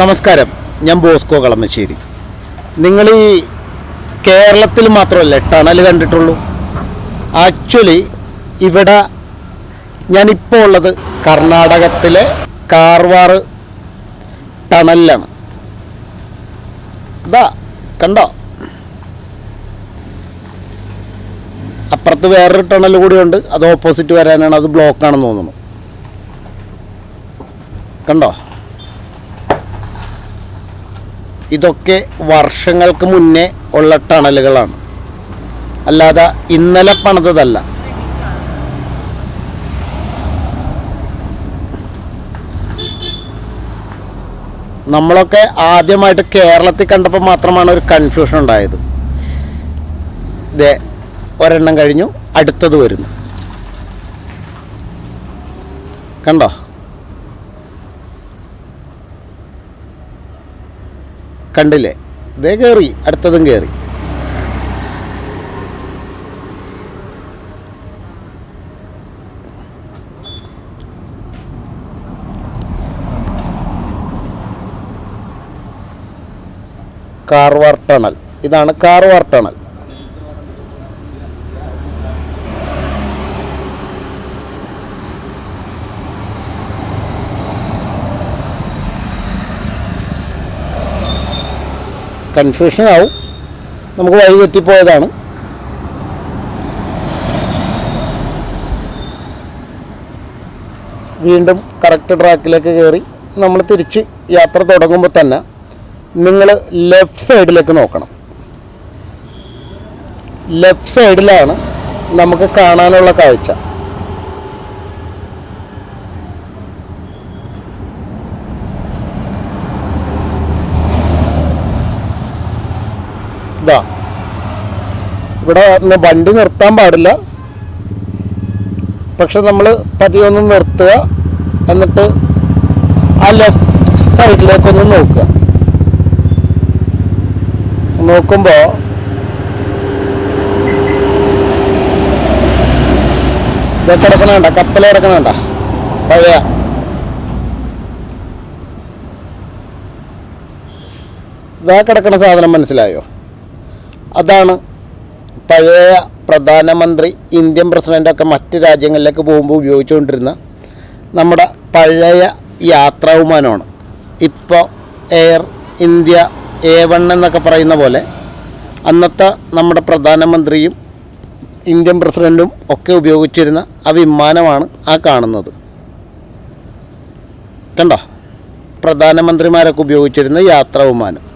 നമസ്കാരം. ഞാൻ ബോസ്കോ കളമശ്ശേരി. നിങ്ങൾ ഈ കേരളത്തിൽ മാത്രമല്ല ടണൽ കണ്ടിട്ടുള്ളൂ. ആക്ച്വലി ഇവിടെ ഞാനിപ്പോൾ ഉള്ളത് കർണാടകത്തിലെ കാർവാർ ടണലിലാണ് ഇതാ കണ്ടോ? അപ്പുറത്ത് വേറൊരു ടണൽ കൂടിയുണ്ട് അത് ഓപ്പോസിറ്റ് വരാനാണ് അത് ബ്ലോക്കാണെന്ന് തോന്നുന്നു. കണ്ടോ? ഇതൊക്കെ വർഷങ്ങൾക്ക് മുന്നേ ഉള്ള ടണലുകളാണ്. അല്ലാതെ ഇന്നലെ പണിതതല്ല. നമ്മളൊക്കെ ആദ്യമായിട്ട് കേരളത്തിൽ കണ്ടപ്പോൾ മാത്രമാണ് ഒരു കൺഫ്യൂഷൻ ഉണ്ടായത്. ദേ ഒരെണ്ണം കഴിഞ്ഞു അടുത്തത് വരുന്നു. കണ്ടോ? കണ്ടില്ലേ? ഇതേ കയറി അടുത്തതും കയറി കാർവാർ ടണൽ. ഇതാണ് കാർവാർ ടണൽ. കൺഫ്യൂഷൻ ആവും നമുക്ക് വഴി തെറ്റിപ്പോയതാണ്. വീണ്ടും കറക്റ്റ് ട്രാക്കിലേക്ക് കയറി നമ്മൾ തിരിച്ച് യാത്ര തുടങ്ങുമ്പോൾ തന്നെ നിങ്ങൾ ലെഫ്റ്റ് സൈഡിലേക്ക് നോക്കണം. ലെഫ്റ്റ് സൈഡിലാണ് നമുക്ക് കാണാനുള്ള കാഴ്ച. ഇതാ ഇവിടെ വണ്ടി നിർത്താൻ പാടില്ല. പക്ഷെ നമ്മൾ പതിയെ ഒന്ന് നിർത്തുക. എന്നിട്ട് ആ ലെഫ്റ്റ് സൈഡിലേക്കൊന്ന് നോക്കുക. നോക്കുമ്പോൾ ഇതൊക്കെ കിടക്കണണ്ട? കപ്പൽ കിടക്കണണ്ട? പഴയ. ഇതാ കിടക്കണ സാധനം മനസ്സിലായോ? അതാണ് പഴയ പ്രധാനമന്ത്രി ഇന്ത്യൻ പ്രസിഡന്റൊക്കെ മറ്റ് രാജ്യങ്ങളിലേക്ക് പോകുമ്പോൾ ഉപയോഗിച്ചുകൊണ്ടിരുന്ന നമ്മുടെ പഴയ യാത്രാ വിമാനമാണ്. ഇപ്പോൾ എയർ ഇന്ത്യ എ വൺ എന്നൊക്കെ പറയുന്ന പോലെ അന്നത്തെ നമ്മുടെ പ്രധാനമന്ത്രിയും ഇന്ത്യൻ പ്രസിഡന്റും ഒക്കെ ഉപയോഗിച്ചിരുന്ന ആ വിമാനമാണ് ആ കാണുന്നത്. കണ്ടോ? പ്രധാനമന്ത്രിമാരൊക്കെ ഉപയോഗിച്ചിരുന്ന യാത്രാ വിമാനം.